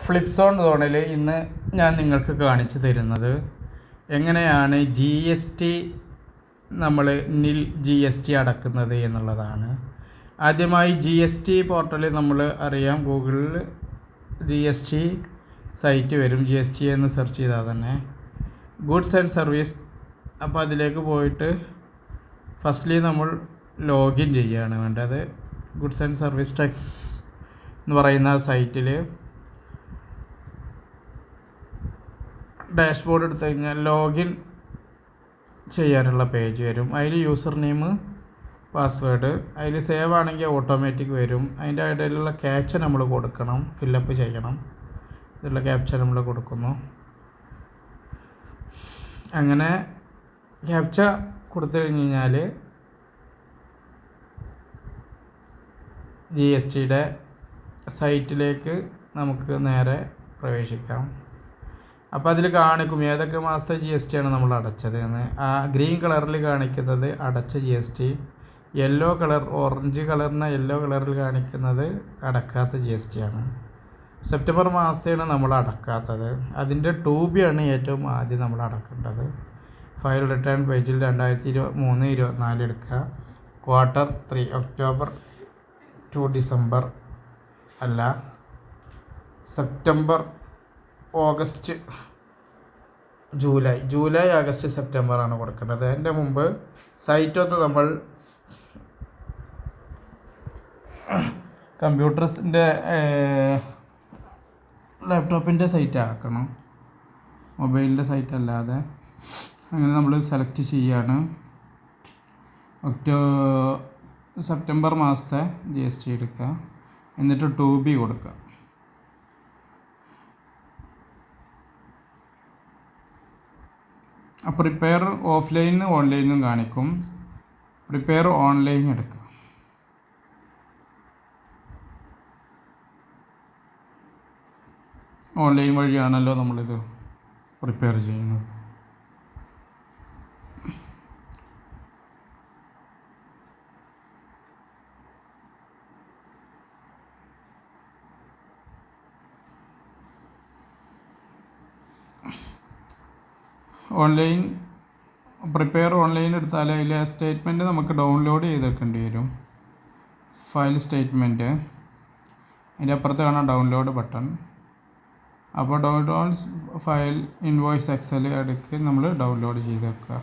ഫ്ലിപ്സോൺ സോണിൽ ഇന്ന് ഞാൻ നിങ്ങൾക്ക് കാണിച്ചു തരുന്നത്. എങ്ങനെയാണ് ജി എസ് ടി നമ്മൾ നിൽ ജി എസ് ടി അടക്കുന്നത് എന്നുള്ളതാണ്. ആദ്യമായി ജി എസ് ടി പോർട്ടലിൽ നമ്മൾ അറിയാം. ഗൂഗിളിൽ ജി എസ് ടി സൈറ്റ് വരും. ജി എസ് ടി എന്ന് സെർച്ച് ചെയ്താൽ തന്നെ. ഗുഡ്സ് ആൻഡ് സർവീസ് അപ്പോൾ അതിലേക്ക് പോയിട്ട് ഫസ്റ്റ്ലി നമ്മൾ ലോഗിൻ ചെയ്യുകയാണ് വേണ്ടത്. ഗുഡ്സ് ആൻഡ് സർവീസ് ടാക്സ് എന്ന് പറയുന്ന സൈറ്റിൽ ഡാഷ്ബോർഡ് എടുത്തു കഴിഞ്ഞാൽ ലോഗിൻ ചെയ്യാനുള്ള പേജ് വരും. അതിൽ യൂസർ നെയിം പാസ്വേഡ് അതിൽ സേവ് ആണെങ്കിൽ ഓട്ടോമാറ്റിക് വരും. അതിന്റെ ഇടയിലുള്ള ക്യാപ്ച നമ്മൾ കൊടുക്കണം ഫില്ലപ്പ് ചെയ്യണം. ഇതിലുള്ള ക്യാപ്ച നമ്മൾ കൊടുക്കുന്നു. അങ്ങനെ ക്യാപ്ച കൊടുത്തു കഴിഞ്ഞ് കഴിഞ്ഞാൽ ജി എസ് ടിയുടെ സൈറ്റിലേക്ക് നമുക്ക് നേരെ പ്രവേശിക്കാം. അപ്പോൾ അതിൽ കാണിക്കും ഏതൊക്കെ മാസത്തെ ജി എസ് ടി ആണ് നമ്മൾ അടച്ചത് എന്ന്. ആ ഗ്രീൻ കളറിൽ കാണിക്കുന്നത് അടച്ച G S T yellow colour orange കളറിന് യെല്ലോ കളറിൽ കാണിക്കുന്നത് അടക്കാത്ത ജി എസ് ടി ആണ്. സെപ്റ്റംബർ മാസത്തെയാണ് നമ്മൾ അടക്കാത്തത്. അതിന്റെ ടൂബിയാണ് ഏറ്റവും ആദ്യം നമ്മൾ അടക്കേണ്ടത്. ഫയൽ റിട്ടേൺ പേജിൽ രണ്ടായിരത്തി ഇരുപത് മൂന്ന് ഇരുപത്തിനാല് എടുക്കുക. Quarter three October to December അല്ല September August July July August September ആണ് കൊടുക്കേണ്ടത്. അതിന്റെ മുമ്പ് സൈറ്റ് ഒന്ന് നമ്മൾ കമ്പ്യൂട്ടർസിന്റെ ലാപ്ടോപ്പിന്റെ സൈറ്റ് ആക്കണം. മൊബൈലിന്റെ സൈറ്റ് അല്ലാതെ. അങ്ങനെ നമ്മൾ സെലക്ട് ചെയ്യാണ്. ഒക്ടോ സെപ്റ്റംബർ മാസത്തെ ജി എസ് ടി എടുക്കുക. എന്നിട്ട് ടു ബി കൊടുക്കുക. പ്രിപ്പയർ ഓഫ്ലൈനും ഓൺലൈനും കാണിക്കും. പ്രിപ്പയർ ഓൺലൈൻ എടുക്കുക ഓൺലൈൻ വഴിയാണല്ലോ നമ്മളിത് പ്രിപ്പയർ ചെയ്യുന്നത്. ഓൺലൈൻ പ്രിപ്പയർ ഓൺലൈൻ എടുത്താൽ അതിലെ സ്റ്റേറ്റ്മെന്റ് നമുക്ക് ഡൗൺലോഡ് ചെയ്തെടുക്കേണ്ടി വരും. ഫയൽ സ്റ്റേറ്റ്മെന്റ് അതിന്റെ അപ്പുറത്ത് കാണാം ഡൗൺലോഡ് ബട്ടൺ അപ്പോൾ ഡൗൺലോഡ് ഫയൽ ഇൻവോയ്സ് എക്സൽ എടുക്കുക നമ്മൾ ഡൗൺലോഡ് ചെയ്തെടുക്കുക.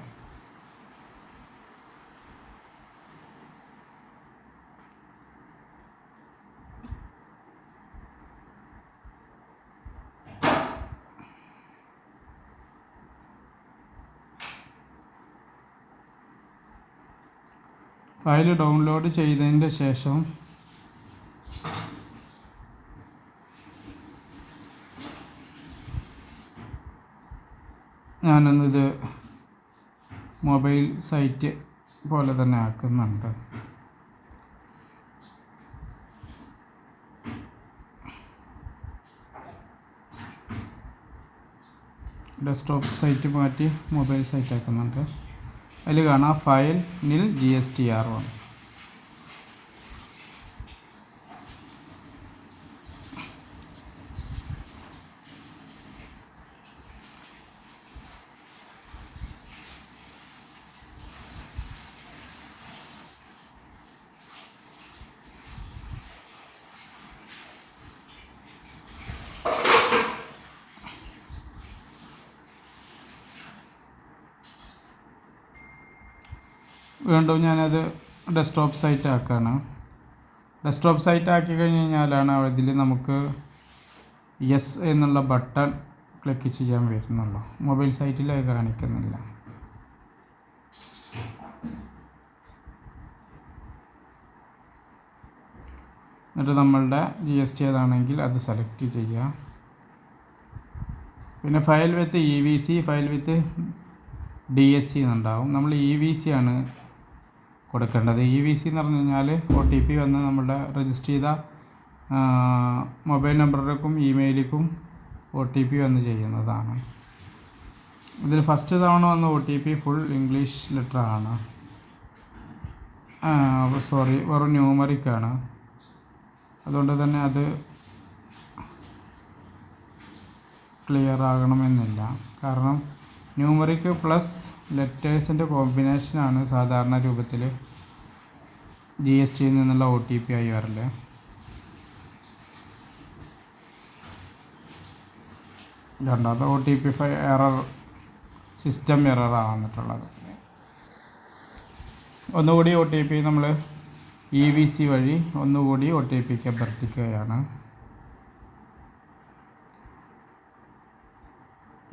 ഫയൽ ഡൗൺലോഡ് ചെയ്തതിന്റെ ശേഷം ഞാനൊന്നിത് മൊബൈൽ സൈറ്റ് പോലെ തന്നെ ആക്കുന്നുണ്ട്. ഡെസ്ക്ടോപ്പ് സൈറ്റ് മാറ്റി മൊബൈൽ സൈറ്റ് ആക്കുന്നുണ്ട്. അതിൽ കാണാം file nil G S T R one വീണ്ടും ഞാനത് ഡെസ്ക്ടോപ്പ് സൈറ്റ് ആക്കുകയാണ് ഡെസ്ക്ടോപ്പ് സൈറ്റ് ആക്കി കഴിഞ്ഞ് കഴിഞ്ഞാലാണ് ഇതിൽ നമുക്ക് യെസ് എന്നുള്ള ബട്ടൺ ക്ലിക്ക് ചെയ്യാൻ വരുന്നുള്ളൂ. മൊബൈൽ സൈറ്റിൽ അത് കാണിക്കുന്നില്ല. എന്നിട്ട് നമ്മളുടെ ജി എസ് ടി ഏതാണെങ്കിൽ അത് സെലക്ട് ചെയ്യുക പിന്നെ file with E V C file with D S C എന്നുണ്ടാവും. നമ്മൾ ഇ വി സി ആണ് കൊടുക്കേണ്ടത്. ഇ വി സി എന്ന് പറഞ്ഞു കഴിഞ്ഞാൽ ഒ ടി പി വന്ന് നമ്മുടെ രജിസ്റ്റർ ചെയ്ത മൊബൈൽ നമ്പറിലേക്കും ഇമെയിലേക്കും ഒ ടി പി വന്ന് ചെയ്യുന്നതാണ്. ഇതിൽ ഫസ്റ്റ് തവണ വന്ന O T P full English letter ആണ്. സോറി വെറും ന്യൂമറിക്കാണ് അതുകൊണ്ട് തന്നെ അത് ക്ലിയർ ആകണമെന്നില്ല. കാരണം ന്യൂമറിക് പ്ലസ് ലെറ്റേഴ്സിന്റെ കോമ്പിനേഷനാണ് സാധാരണ രൂപത്തിൽ ജി എസ് ടിയിൽ നിന്നുള്ള ഒ ടി പി ആയി വരൽ. രണ്ടാമത്തെ ഒ ടി പി ഫൈ എറർ സിസ്റ്റം എററാണ് വന്നിട്ടുള്ളത്. ഒന്നുകൂടി ഒ ടി പി നമ്മൾ ഇ വി സി വഴി ഒന്നുകൂടി ഒ ടി പിക്ക് അഭ്യർത്ഥിക്കുകയാണ്.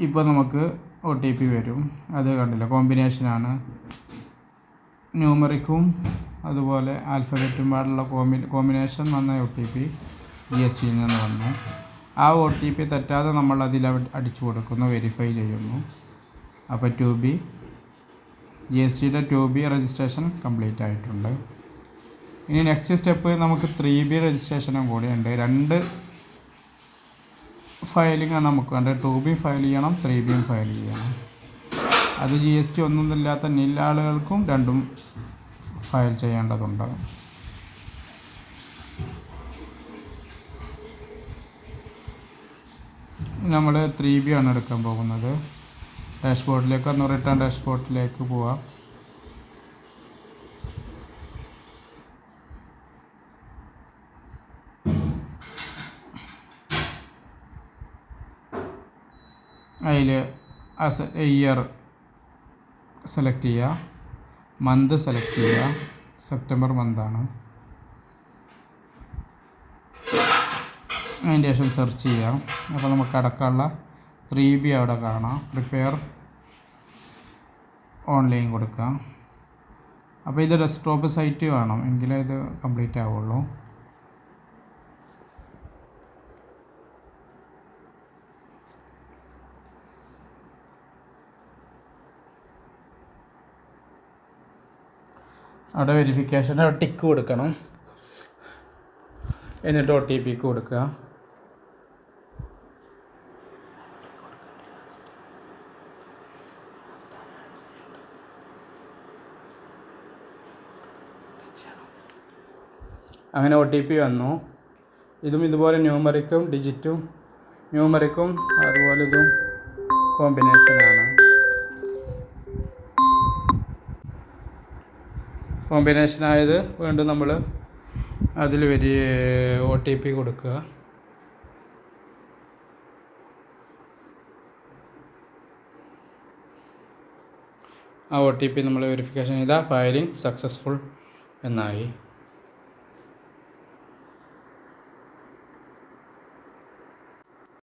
ഇപ്പോൾ നമുക്ക് ഒ ടി പി വരും. അത് കണ്ടില്ല? കോമ്പിനേഷനാണ് ന്യൂമറിക്കും അതുപോലെ ആൽഫബറ്റും പാടുള്ള കോമ്പി കോമ്പിനേഷൻ വന്ന O T P G S ടിയിൽ നിന്ന് വന്നു. ആ ഒ ടി പി തെറ്റാതെ നമ്മൾ അതിൽ അടിച്ചു കൊടുക്കുന്നു വെരിഫൈ ചെയ്യുന്നു. അപ്പോൾ ടു ബി ജി എസ് ടിയുടെ ടു ബി രജിസ്ട്രേഷൻ കംപ്ലീറ്റ് ആയിട്ടുണ്ട്. ഇനി നെക്സ്റ്റ് സ്റ്റെപ്പ് നമുക്ക് ത്രീ ബി രജിസ്ട്രേഷനും കൂടിയുണ്ട് രണ്ട് ഫയലിംഗ് ആണ് നമുക്ക് വേണ്ടത്. ടു ബി ഫയൽ ചെയ്യണം ത്രീ ബിയും ഫയൽ ചെയ്യണം. അത് ജി എസ് ടി ഒന്നും ഇല്ലാത്ത ആളുകൾക്കും രണ്ടും ഫയൽ ചെയ്യേണ്ടതുണ്ട്. നമ്മൾ ത്രീ ബി ആണ് എടുക്കാൻ പോകുന്നത്. ഡാഷ്ബോർഡിലേക്ക് ഒന്ന് റിട്ടേൺ ഡാഷ്ബോർഡിലേക്ക് പോവാം. അതിൽ ഇയർ സെലക്ട് ചെയ്യുക. മന്ത് സെലക്ട് ചെയ്യുക. സെപ്റ്റംബർ മന്താണ് അതിന് ശേഷം സെർച്ച് ചെയ്യാം അപ്പോൾ നമുക്ക് അടക്കമുള്ള ത്രീ ബി അവിടെ കാണാം. പ്രിപ്പയർ ഓൺലൈൻ കൊടുക്കാം അപ്പോൾ ഇത് ഡെസ്ക്ടോപ്പ് സൈറ്റ് വേണം. എങ്കിലേ ഇത് കംപ്ലീറ്റ് ആവുള്ളൂ. അവിടെ വെരിഫിക്കേഷൻ ടിക്ക് കൊടുക്കണം. എന്നിട്ട് ഒ ടി പിക്ക് കൊടുക്കുക. അങ്ങനെ ഒ ടി പി വന്നു. ഇതും ഇതുപോലെ ന്യൂമറിക്കും ഡിജിറ്റും ന്യൂമറിക്കും അതുപോലെ ഇതും കോമ്പിനേഷനാണ് കോമ്പിനേഷനായത് വീണ്ടും നമ്മൾ അതിൽ വരി ഒ ടി പി കൊടുക്കുക. ആ ഒ ടി പി നമ്മൾ വെരിഫിക്കേഷൻ ചെയ്താൽ ഫയലിംഗ് സക്സസ്ഫുൾ എന്നായി.